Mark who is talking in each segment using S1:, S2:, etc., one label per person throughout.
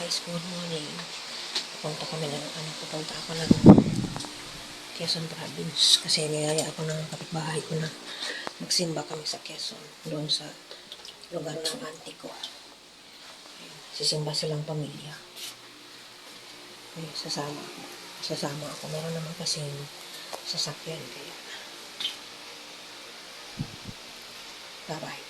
S1: guys, good morning. Pupunta kami ng, ano, pupunta ako ng Quezon Province kasi niyaya ako ng kapitbahay ko na magsimba kami sa Quezon doon sa lugar ng auntie ko. Sisimba silang pamilya. Ay, sasama ako. Sasama ako. Meron naman kasing sasakyan kaya. Bye-bye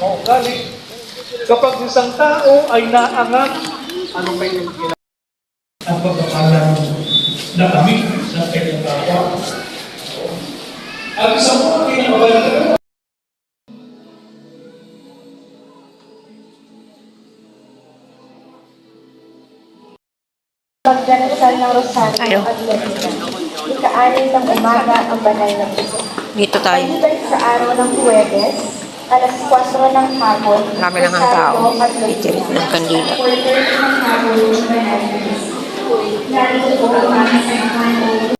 S2: masama ugali. Kapag isang tao ay naangat, ano pa yung ginagawa? Ang pagkakalang naamig sa kanyang kapwa. At isang mga kinakabalan
S3: Pagdarasal ng Rosario
S1: Ayaw.
S3: at Leticia. Ika-anin ng umaga ang banal na puso.
S1: Dito tayo.
S3: Pagdibay sa araw ng Huwebes, alas 4 ng hapon,
S1: Marami lang ang tao. Itirit ng kandila.
S3: 4.30 ng hapon ng banal na puso. Narito po ang aming samahan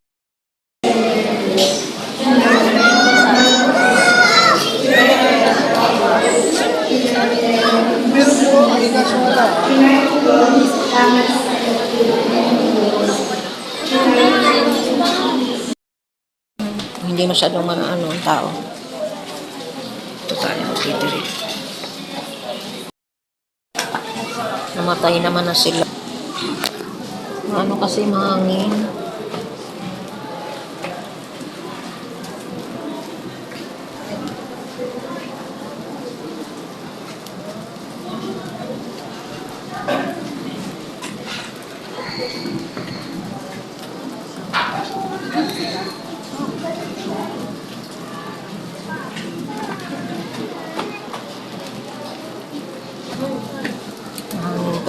S1: Hindi masyadong mga ano ang tao. Tayo magtitiri. Namatay naman na sila. Ano kasi mahangin.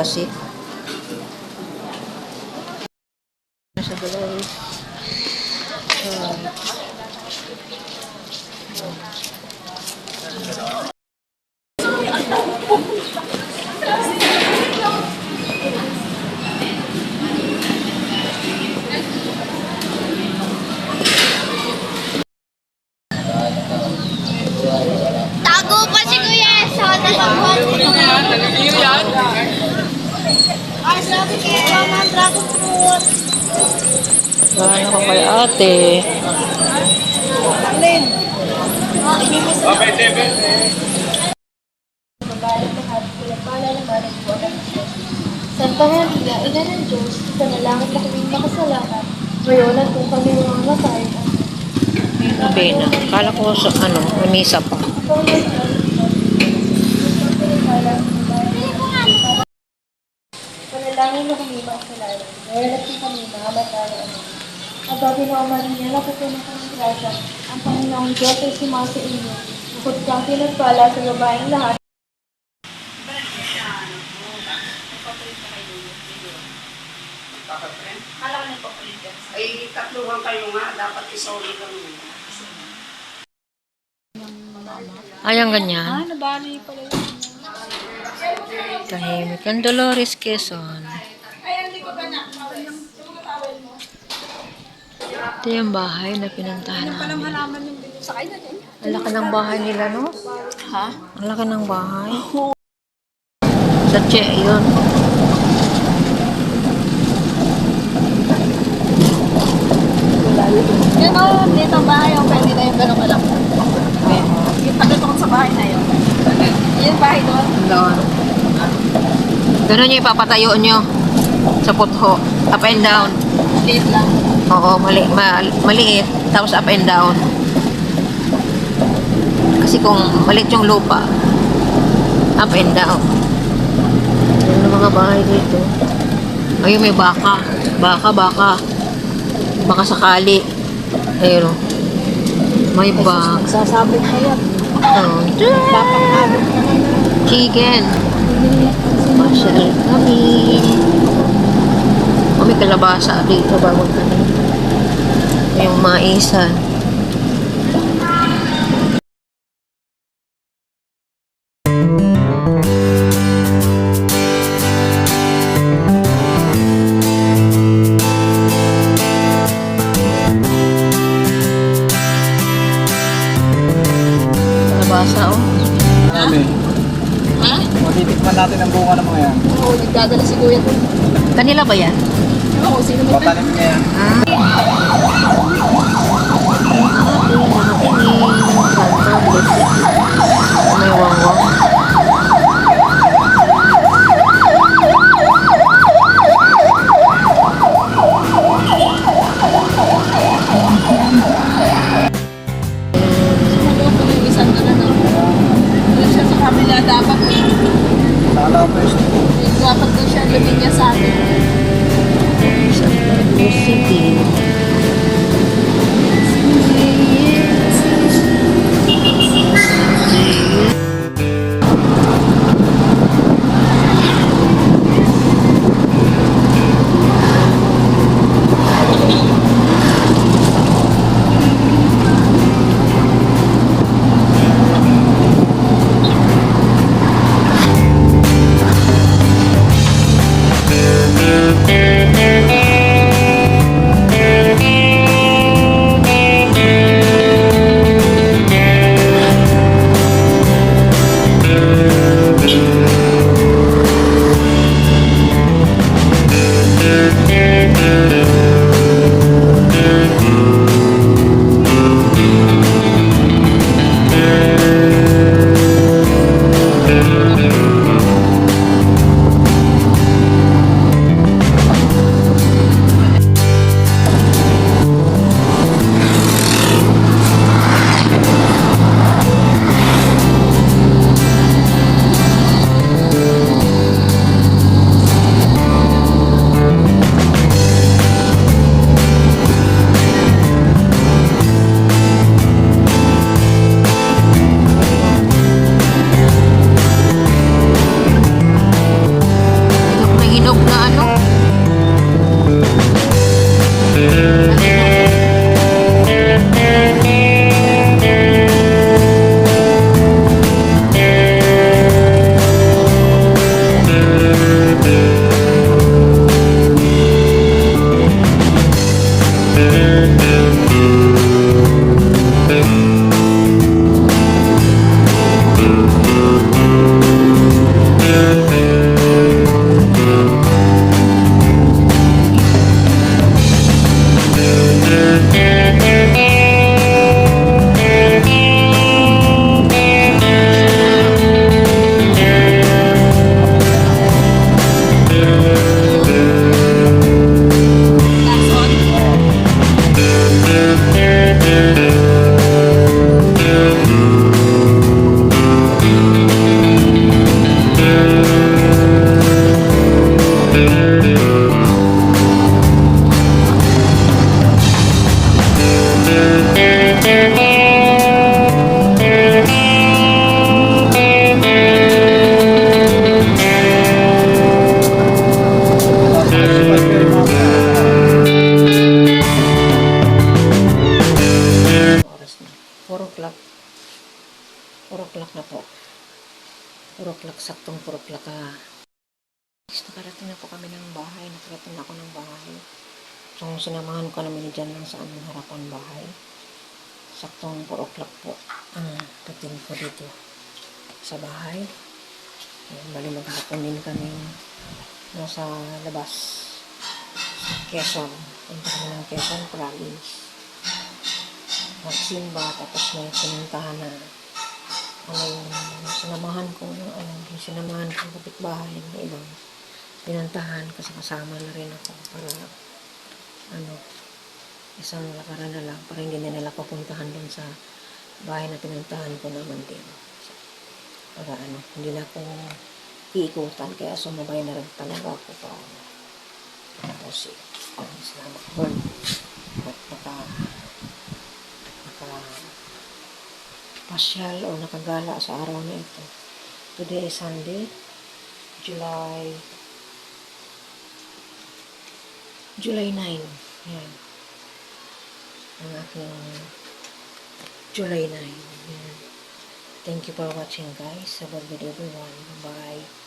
S1: কাছে Tago pa si Kuya.
S4: Sa so,
S1: tago pa si Kuya.
S4: Alin? Ah, inimis na.
S2: Okay, David.
S4: Babae lahat, pinagpala naman ang buwan ng Diyos. Santa Maria, ina ng Diyos, ipanalangin na kaming makasalanan. Ngayon at kung kami mga matay,
S1: Nobena. Kala ko sa ano, may misa pa.
S4: Ikaw na sa Panalangin na kami makasalanan. Ngayon at kung kami mga matay, amen. Aba, Ginoo Maria, napupunan ka ng grasya. Ang Panginoong Diyos ay sumasa inyo. Bukod kang pinagpala sa babaeng lahat.
S5: Ay, tatluhan kayo nga, dapat isoli lang mo.
S1: Ayang ganyan.
S4: Ah, nabali pala yun.
S1: Tahimik ang Dolores Quezon. Ito yung bahay na pinuntahan namin.
S4: halaman yung dito sa kanya dyan.
S1: Ang laki ng bahay nila, no?
S4: Ha?
S1: Ang laki ng bahay. Sa Che, yun.
S4: Yan o, dito ang bahay o pwede na yung ganun ka lang. Yung pagdatok sa bahay na yun. Yung bahay doon.
S1: Doon. Ganun yung ipapatayo nyo sa putho. Up and down.
S4: Liit lang.
S1: Oo, mali, ma, maliit. Tapos up and down. Kasi kung maliit yung lupa, up and down. Yan ang mga bahay dito. Ayun, may baka. Baka, baka. Baka sakali. Ayun o. May baka.
S4: Sasabit na yan.
S1: Oh, chicken. Masyal kami. Oh, may kalabasa dito bago kami. Yung maisan. Kalabasa, oh.
S6: Marami.
S4: Ha?
S6: Matitikman natin ang bunga ng mga yan.
S4: Oo, nagdadala si Kuya doon.
S1: Kanila ba yan?
S4: Oo, sino mo
S6: Patalim niya yan.
S1: May
S4: Uroklak na po. Uroklak, saktong
S1: uroklak ka. Ah. Next, nakarating na po kami ng bahay. Nakarating na ako ng bahay. So, sinamahan ko naman dyan lang sa aming harapan bahay. Saktong 4 po ang ah, dating ko dito sa bahay. Ayan, bali maghapon din kami nasa labas. Quezon. Punta kami ng Quezon province. Magsimba, tapos may pinuntahan na ano yung sinamahan ko, ano, yung sinamahan ko kapitbahay ng ibang pinuntahan kasi kasama na rin ako para ano, isang lakaran na lang para hindi na nila papuntahan dun sa bahay na pinuntahan ko naman din. Para ano, hindi na ako iikutan kaya sumabay na rin talaga ako pa tapos eh, salamat Lord. At pasyal o nakagala sa araw na ito. Today is Sunday, July July 9. Yan. Ang aking July 9. Yan. Thank you for watching guys. Have a good everyone. Bye.